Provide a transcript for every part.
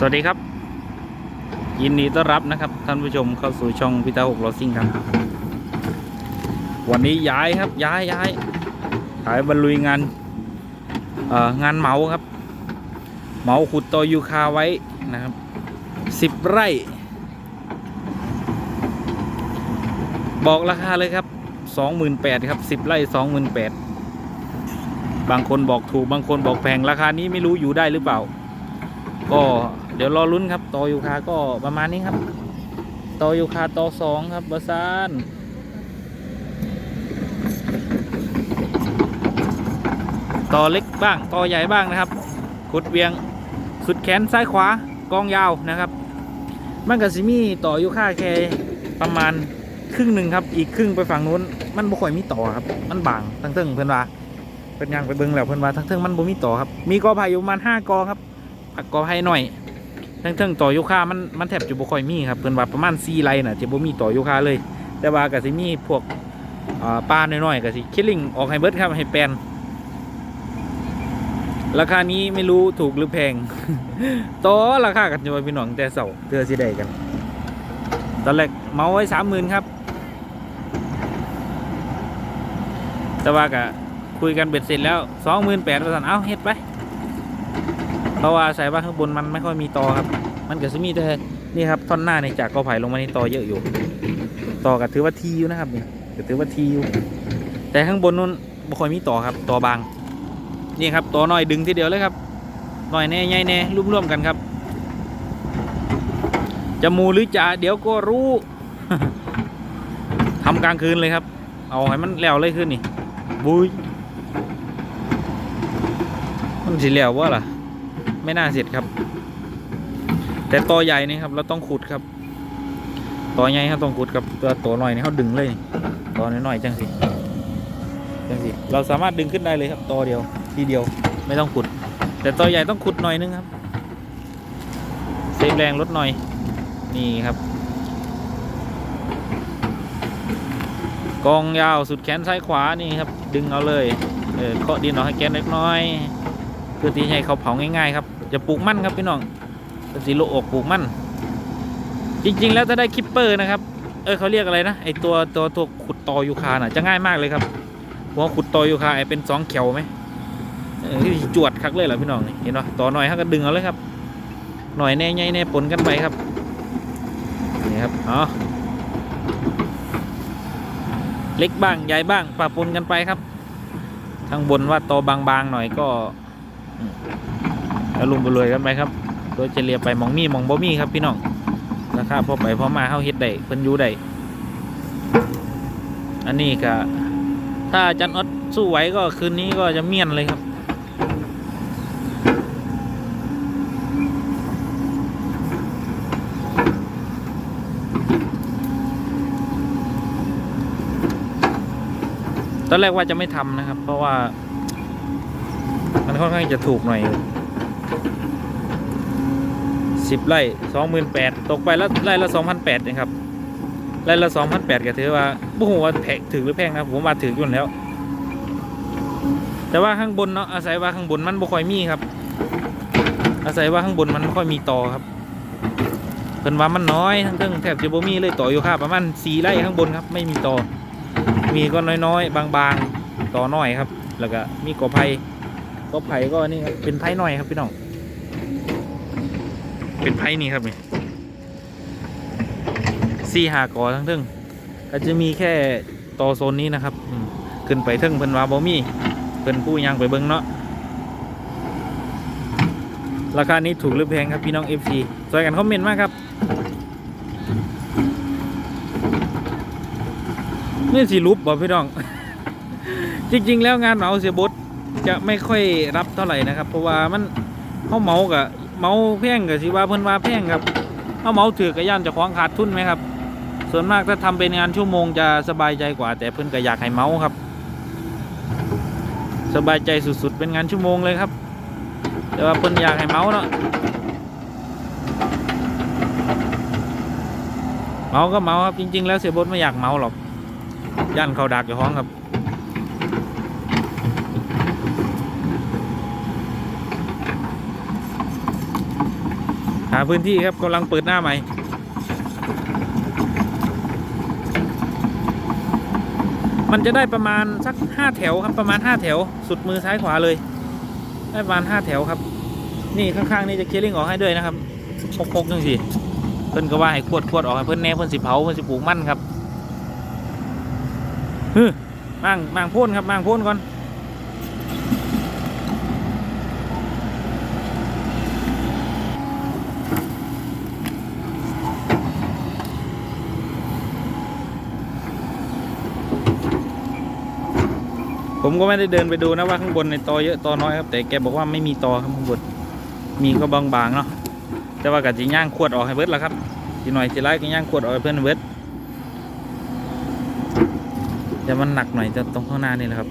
สวัสดีครับ ยินดีต้อนรับนะครับ ท่านผู้ชมเข้าสู่ช่องพิตาหกลอซิ่งครับ วันนี้ย้ายครับย้ายย้ายขายบรรลุยงานงานเหมาครับ เหมาขุดตอยูคาไว้นะครับสิบไร่ บอกราคาเลยครับสองหมื่นแปดครับสิบไร่สองหมื่นแปดบางคนบอกถูกบางคนบอกแพงราคานี้ไม่รู้อยู่ได้หรือเปล่า ก็ เดี๋ยวรอลุ้นครับตอยูคาก็ประมาณนี้ครับตอยูคาตอสองครับบาซานตอเล็กบ้างตอใหญ่บ้างนะครับขุดเวียงสุดแขนซ้ายขวากองยาวนะครับมันกับซิมี่ต่อยูค่าแค่ประมาณครึ่งหนึ่งครับ อีกครึ่งไปฝั่งนู้น มันบ่ค่อยมีต่อครับ มันบางทั้งเทิงเพื่อนว่าเป็นยังไปเบิ่งแล้วเพื่อนว่าทั้งเทิงมันบ่มีต่อครับ มีกอไผ่อยู่ประมาณห้ากอครับผักกอไผ่หน่อย ทั้งเทิงต่อยูคามันมันแทบจะบ่ค่อยมีครับเพิ่นว่าประมาณ4ไร่น่ะจะบ่มีต่อยูคาเลย แต่ว่าก็สิมีพวกปลาน้อยๆก็สิคิดลิงออกให้เบิดครับให้แปนราคานี้ไม่รู้ถูกหรือแพงต่อราคากันจะไปพี่น้องแต่เสาเพื่อสิได้กัน ตอนแรกเมาไว้30,000ครับ แต่ว่าก็คุยกันเบ็ดเสร็จแล้ว28,000ว่นแปดเราซั่นเอาเฮ็ดไป เพราะว่าสายว่าข้างบนมันไม่ค่อยมีตอครับ มันก็จะมีแต่นี่ครับท่อนหน้าในจากกอไผ่ลงมาในตอเยอะอยู่ตอก็ถือว่าทีอยู่นะครับนี่ก็ถือว่าทีอยู่แต่ข้างบนนู้นไม่ค่อยมีตอครับตอบางนี่ครับตอหน่อยดึงทีเดียวเลยครับหน่อยแน่ใหญ่แน่ร่วมๆกันครับจะมูหรือจะเดี๋ยวก็รู้ทำกลางคืนเลยครับ เอาให้มันแล้วเลยขึ้นนี่บุยมันสิแล้ววะล่ะ ไม่น่าเสร็จครับ แต่ตอใหญ่นี่ครับ เราต้องขุดครับตอใหญ่ครับต้องขุดครับตัวตัวหน่อยนี่เขาดึงเลยตอน้อยๆจังสิจังสิเราสามารถดึงขึ้นได้เลยครับตอเดียว ทีเดียวไม่ต้องขุด แต่ตอใหญ่ต้องขุดหน่อยนึงครับเซฟแรงลดหน่อยนี่ครับกองยาวสุดแขนซ้ายขวานี่ครับ ดึงเอาเลย เออเคาะดินออกให้แกนเล็กน้อย เพื่อที่ให้เขาเผาง่ายๆครับ จะปลูกมั่นครับพี่น้องเป็นสีโลอกปลูกมั่น จริง ๆ แล้วถ้าได้คิปเปอร์นะครับ เออเขาเรียกอะไรนะไอตัวตัวตัวขุดตอยูคาน่ะจะง่ายมากเลยครับหัวขุดตอยูคาไอเป็นสองเขียวไหมที่จวดคักเลยเหรอพี่น้องนี่เห็นปะต่อหน่อยเขาก็ดึงเอาเลยครับ หน่อยแน่ใหญ่แน่ปนกันไปครับนี่ครับอ๋อเล็กบ้างใหญ่บ้างปะปนกันไปครับ ข้างบนว่าโตบางๆหน่อยก็ แล้วลุมไปรวยกันไปครับโดยเฉลี่ยไปมองมีหมองบ่มีครับพี่น้องราคาพอไปพอมาเข้าเฮ็ดได้เพิ่นอยู่ได้อันนี้ก็ถ้าอาจันอดสู้ไหวก็คืนนี้ก็จะเมียนเลยครับ ตอนแรกว่าจะไม่ทำนะครับ เพราะว่า มันค่อนข้างจะถูกหน่อย สิบไร่สองหมื่นแปดตกไปแล้วไร่ละสองพันแปดนะครับไร่ละสองพันแปดก็ถือว่าบุ้งว่าแพงถือหรือแพงนะผมว่าถืออยู่แล้ว แต่ว่าข้างบนเนาะอาศัยว่าข้างบนมันบ่ค่อยมีครับ อาศัยว่าข้างบนมันไม่ค่อยมีต่อครับเพิ่นว่ามันน้อยทั้งเทิงแทบจะบ่มีเลยต่ออยู่ค่ะประมาณสี่ไร่ข้างบนครับ ไม่มีต่อมีก็น้อยๆ บางๆ ต่อน้อยครับ แล้วก็มีกอไผ่ ก็ไผ่ก็นี่ครับเป็นไผ่หน่อยครับพี่น้องเป็นไผ่นี่ครับนี่สี่หากอทั้งทึ่งก็จะมีแค่ต่อโซนนี้นะครับขึ้นไปทึ่งเพิ่นวาบ่มีเพิ่นผู้ยังไปเบิ่งเนาะราคานี้ถูกหรือแพงครับพี่น้อง FC ช่วยกันคอมเมนต์มากครับนี่สิรูปบ่พี่น้อง จริง ๆ แล้วงานเหมาเสียบด จะไม่ค่อยรับเท่าไหร่นะครับ เพราะว่ามันเขาเมากับเมาแพงกับสิว่าเพิ่นว่าแพงครับเขาเมาถือกับย่านจะคว้องขาดทุนไหมครับ ส่วนมากถ้าทำเป็นงานชั่วโมงจะสบายใจกว่า แต่เพิ่นก็อยากให้เมาครับ สบายใจสุดๆเป็นงานชั่วโมงเลยครับ แต่ว่าเพิ่นอยากให้เมาเนาะเมาก็เมาครับจริง ๆ แล้วเสียบดไม่อยากเมาหรอกย่านเขาดักอยู่ห้องครับาพื้นที่ครับกำลังเปิดหน้าใหม่มันจะได้ประมาณสักห้าแถวครับประมาณห้าแถว สุดมือซ้ายขวาเลย ได้ประมาณห้าแถวครับ นี่ข้างๆนี่จะเคลียร์ลิงออกให้ด้วยนะครับพกๆจังสิเพิ่นก็ว่าให้ขวดขวดออกให้เพิ่นแน่เพิ่นสิเผาเพิ่นสิปลูกมันครับฮึมั่งมั่งพ่นครับมั่งพ่นก่อน ผมก็ไม่ได้เดินไปดูนะว่าข้างบนในตอเยอะตอน้อยครับ แต่แกบอกว่าไม่มีตอครับข้างบนมีก็บางๆเนาะแต่ว่ากัจีย่างขวดออกให้เบิดแล้วครับทีหน่อยทีไรก็ย่างขวดออกให้เพื่อนเบิดแต่มันหนักหน่อยจะตรงข้างหน้านี่แหละครับ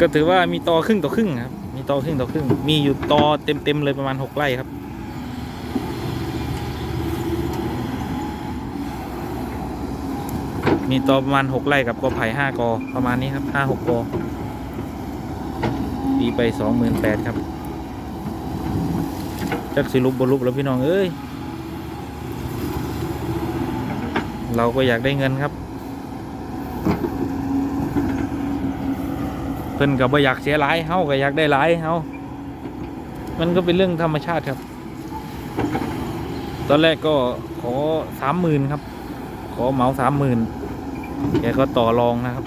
ก็ถือว่ามีตอครึ่งต่อครึ่งครับ มีตอครึ่งต่อครึ่ง มีอยู่ตอเต็มๆเลยประมาณหกไร่ครับ มีตอประมาณหกไร่กับกอไผ่ห้ากอประมาณนี้ครับห้าหกกอตีไปสองหมื่นแปดครับจักสิลุบบลุบแล้วพี่น้องเอ้ยเราก็อยากได้เงินครับ เพิ่นก็บ่อยากเสียหลายเฮาก็อยากได้หลายเฮามันก็เป็นเรื่องธรรมชาติครับ ตอนแรกก็ขอสามหมื่นครับ ขอเหมาสามหมื่น แกก็ต่อรองนะครับ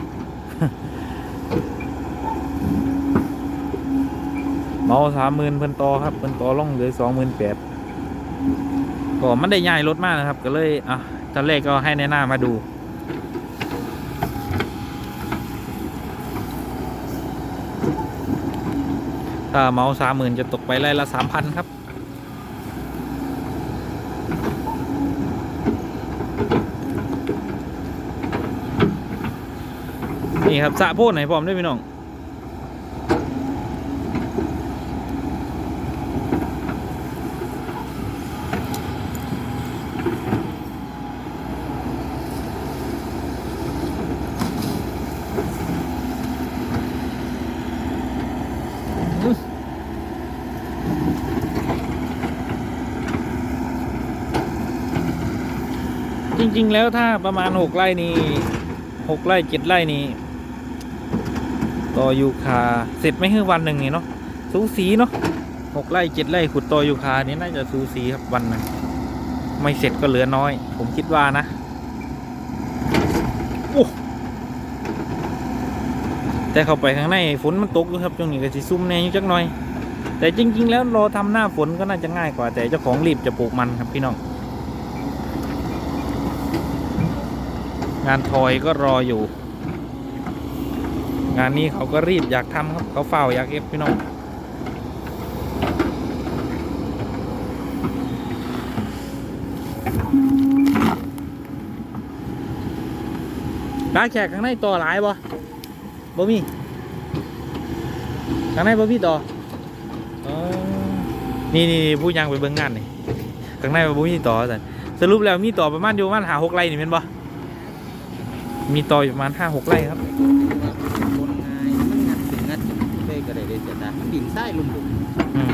เมาสามหมื่นเพิ่นต่อครับเพิ่นต่อลงเหลือสองหมื่นแปดก็มันได้ย้ายรถมากนะครับ ก็เลยอะตอนแรกก็ให้ในหน้ามาดูถ้าเมาสามหมื่นจะตกไปไร่ละสามพันครับ นี่ครับสะโพดไหนพร้อมด้วยพี่น้องจริงๆ แล้วถ้าประมาณหกไร่นี่หกไร่เจ็ดไร่นี่ ต่อยูคาเสร็จไม่คือวันหนึ่งนี่เนาะสูสีเนาะหกไร่เจ็ดไร่ขุดต่อยูคานี่น่าจะสูสีครับวันหนึ่งไม่เสร็จก็เหลือน้อย ผมคิดว่านะโอ้แต่เข้าไปข้างในฝนมันตกอยู่ครับช่วงนี้ก็สิซุ่มแน่อยู่จักหน่อย แต่จริง ๆ แล้วรอทำหน้าฝนก็น่าจะง่ายกว่า แต่เจ้าของรีบจะปลูกมันครับพี่น้อง งานทอยก็รออยู่ งานนี้เขาก็รีบอยากทำครับเขาเฝ้าอยากเอฟพี่น้องร้านแขกข้างในต่อหลายบ่บ่มีข้างในบ่มีต่ออ๋อนี่นี่ผู้ยังไปเบิ่งงานนี่ข้างในบ่มีต่อแต่สรุปแล้วมีต่อประมาณอยู่ประมาณหาหกไร่นี่เป็นบ่มีต่ออยู่ประมาณห้าหกไร่ครับ ใต้ลุ่มอืม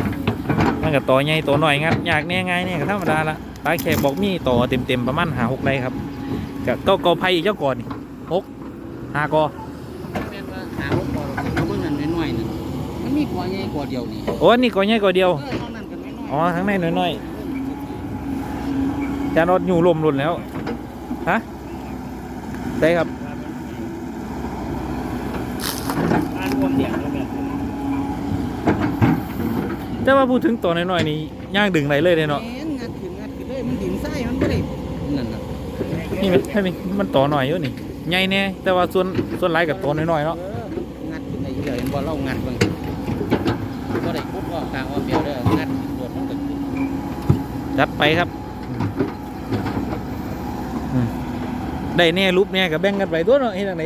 มันกับต่อใหญ่ต่อหน่อยงัดยากแน่ไงเนี่ยก็ธรรมดาละปลาแขกบอกมีต่อเต็มเต็มๆประมาณหาหกไรครับกับก็กอไผ่อีกเจ้าก่อนนี่หกหากอแม่นว่าหาพวกบ่อเราเบิ่งนั่นน้อยๆนึงมันมีกว่าใหญ่กว่าเดียวนี่โอ้อันนี่กอใหญ่กอเดียว เออเท่านั้นกันน้อยๆอ๋อข้างในน้อยๆจานรถอยู่ลมหลุนแล้วฮะได้ครับอ่านรวมเดียวแล้วแบบ แต่ว่าพูดถึงตัวน้อยๆนี่ย่างดึงไหนเลยเลยเนาะแม่นงัดขึ้นงัดขึ้นเลยมันดินใต้มันบ่ได้นั่นน่ะนี่มันให้มันมันต่อหน่อยอยู่นี่ใหญ่แน่แต่ว่าส่วนส่วนไรกับตัวน้อยๆเนาะเอองัดขึ้นได้อยู่เดียวเห็นบ่เรางัดเบิ่งบ่ได้คุดออกกลางออกเดียวเด้องัดรวดมันก็ขึ้นจัดไปครับอืมได้แน่รูปแน่กับแบ่งกันไปตัวเนาะเฮ็ดจังได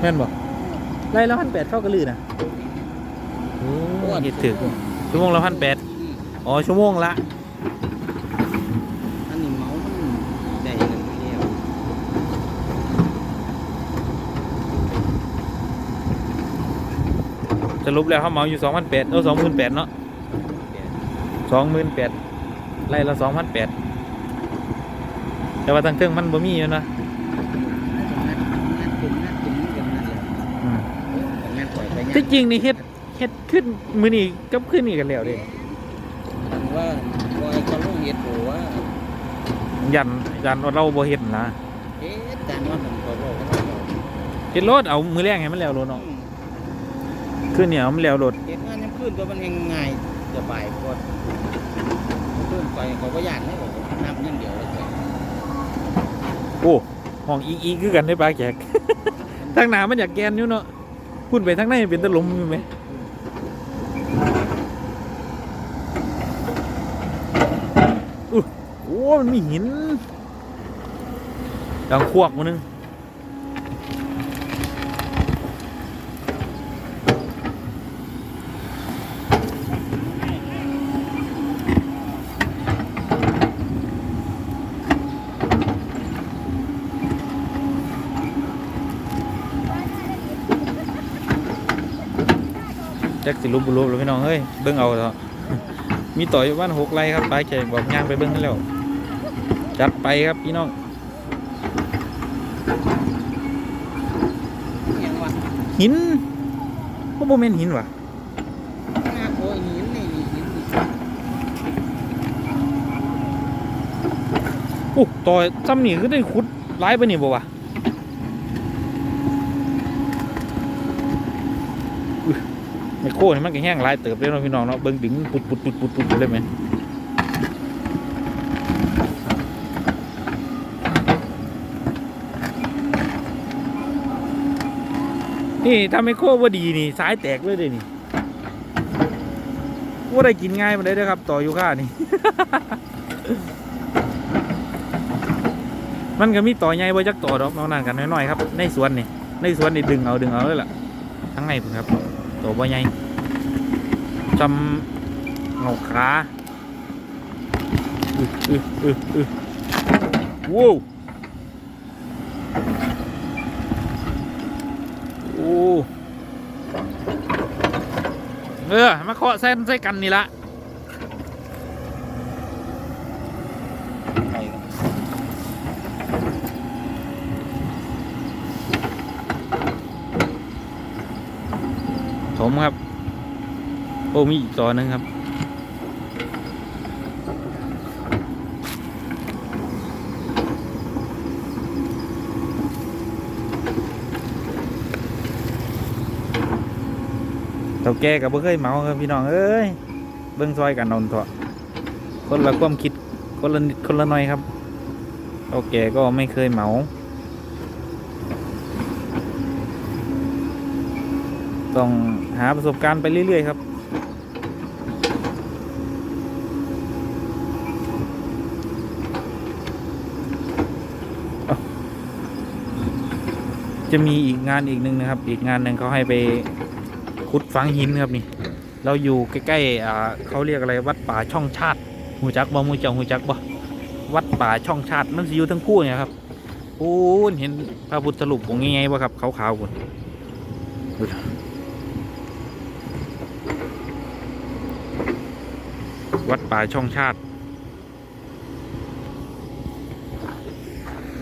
แม่นบอกไล่ละพันแปดเข้ากระลือนะโอ้ยคิดถึงชั่วโมงละพันแปดอ๋อชั่วโมงละอันนี้เมาส์มันได้เงินเดียวสรุปแล้วเขาเมาอยู่สองพันแปดเออสองหมื่นแปดเนาะสองหมื่นแปดไล่ละสองพันแปดแต่ว่าทางเครื่องมันบ่มีนะ ที่จริงนี่เฮ็ดเฮ็ดขึ้นมือนี่กับขึ้นนี่กันแล้วเด้ว่าปล่อยเขาลงเฮ็ดโหว่ายันยันว่าเราบ่เฮ็ดนะเอ๊ะจานว่าผมขอบอกว่าเราเฮ็ดรถเอามือแรงให้มันแล้วโลดเนาะอืมขึ้นเนี่ยเอามันแล้วโลดเฮ็ดงานยังขึ้นตัวมันยังง่ายสบายกว่าขึ้นไปเขาก็ย่านให้บอกนับอยังเดียวเลยโอ้ห้องอีอีคือกันได้ปลาแขกทางหน้ามันอยากแกนอยู่เนาะ พุ่นไปทั้งในเป็นตะลุมอยู่ไหมอู้โอ้มันมีหินดังควกมานึง จักสิลุบบุลุบแล้วพี่น้องเฮ้ยเบิ่งเอาเถอะมีต่ออยู่บ้านหกไร่ครับปลาแขกบอกย่างไปเบิ่งกันแล้วจัดไปครับพี่น้องหินก็โมเมนหินวะโอ้ยหินนี่นี่หินนี่โอ้ต่อซ้ำนี่ก็ได้ขุดหลายไปนี่บ่วะอุ๊ย ไมโครนี่มันก็แห้งลายเติบเลยเนาะพี่น้องเนาะเบิ่งดึงปุดปุดปุดปุดปุดเลยไหมนี่ถ้าไมโครว่าดีนี่สายแตกเลยเด้นี่ว่าได้กินง่ายมาได้เด้อครับ ต่ออยู่ค่านี่ มันก็มีต่อใหญ่บ่จักต่อดอกน้องนั่นกันน้อยๆครับ ในสวนนี่ในสวนนี่ดึงเอาดึงเอาเลยล่ะทั้งในพุ่นครับ ตัวบ่ใหญ่จำเงาขาอึอึอึอึว้าวโอ้เออมาเคาะเส้นใส่กันนี่ละ ถมครับ โอ้มีอีกต่อหนึงครับ เต่าแก่กับเบ่เคยเมาครับพี่น้องเอ้ย เบิ่งซอยกันนอนเถอะคนละความคิดคนละนิดคนละหน่อยครับเต่าแก่ก็ไม่เคยเมา ต้องหาประสบการณ์ไปเรื่อย ๆ ครับ จะมีอีกงานอีกหนึ่งนะครับ อีกงานหนึ่งเขาให้ไปขุดฝังหินครับนี่ เราอยู่ใกล้ๆอ่าเขาเรียกอะไรวัดป่าช่องชาติหูจักบ่มูเจ้าหูจักบ่วัดป่าช่องชาติมันสิอยู่ทั้งคู่เนี่ยครับโอ้เห็นพระพุทธรูปองค์ใหญ่ๆบ่ครับขาวๆบน วัดป่าช่องชาติ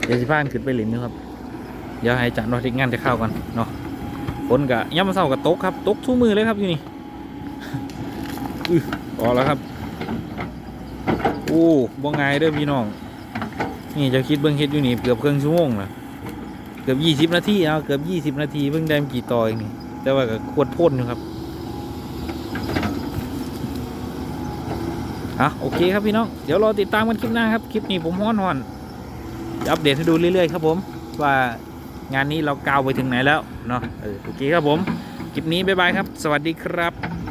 เดี๋ยวสิพานขึ้นไปหลินนะครับ เดี๋ยวให้จารย์รอทิ้งงานจะเข้ากันเนาะฝนกะย่ำมาเศร้ากับตกครับตกทุกมือเลยครับอยู่นี่อือออแล้วครับ โอ้บ่ง่ายเด้อพี่น้อง นี่จะคิดเบิ่งเฮ็ดอยู่นี่เกือบครึ่งชั่วโมงละเกือบยี่สิบนาทีเอาเกือบยี่สิบนาทีเพิ่งได้กี่ต่อเองนี่ แต่ว่าก็ควรพ่นอยู่ครับ อะโอเคครับพี่น้อง เดี๋ยวรอติดตามกันคลิปหน้าครับ คลิปนี้ผมฮ้อนหอนอัปเดตให้ดูเรื่อยๆครับผม ว่างานนี้เรากาวไปถึงไหนแล้วเนาะเออโอเคครับผม คลิปนี้บ๊ายบายครับ สวัสดีครับ